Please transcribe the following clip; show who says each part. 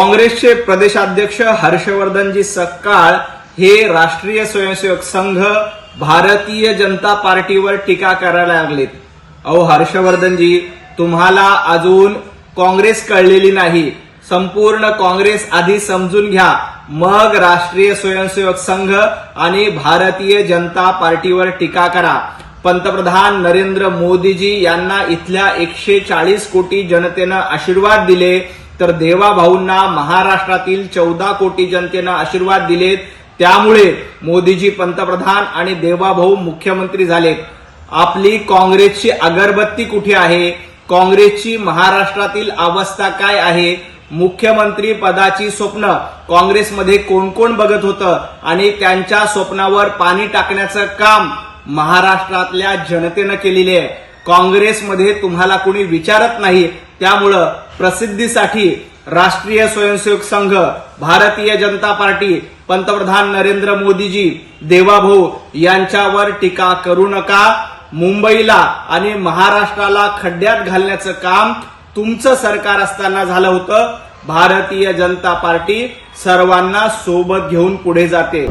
Speaker 1: काँग्रेसचे प्रदेशाध्यक्ष हर्षवर्धनजी सक्काळ हे राष्ट्रीय स्वयंसेवक संघ भारतीय जनता पार्टीवर टीका करायला लागलेत. अहो हर्षवर्धनजी तुम्हाला अजून काँग्रेस कळलेली नाही. संपूर्ण काँग्रेस आधी समजून घ्या. मग राष्ट्रीय स्वयंसेवक संघ आणि भारतीय जनता पार्टीवर टीका करा. पंतप्रधान नरेंद्र मोदीजी यांना इथल्या एकशे चाळीस कोटी जनतेनं आशीर्वाद दिले. तर देवा भाऊंना महाराष्ट्रातील चौदा कोटी जनतेनं आशीर्वाद दिलेत. त्यामुळे मोदीजी पंतप्रधान आणि देवाभाऊ मुख्यमंत्री झालेत. आपली काँग्रेसची अगरबत्ती कुठे आहे? काँग्रेसची महाराष्ट्रातील अवस्था काय आहे? मुख्यमंत्री पदाची स्वप्न. काँग्रेसमध्ये कोण कोण बघत होतं? आणि त्यांच्या स्वप्नावर पाणी टाकण्याचं काम महाराष्ट्रातल्या जनतेनं केलेले आहे. काँग्रेसमध्ये तुम्हाला कोणी विचारत नाही? त्यामुळं प्रसिद्धीसाठी राष्ट्रीय स्वयंसेवक संघ भारतीय जनता पार्टी पंतप्रधान नरेंद्र मोदीजी देवाभाऊ यांच्यावर टीका करू नका. मुंबईला आणि महाराष्ट्राला खड्ड्यात घालण्याचं काम तुमचं सरकार असताना झालं होतं. भारतीय जनता पार्टी सर्वांना सोबत घेऊन पुढे जाते.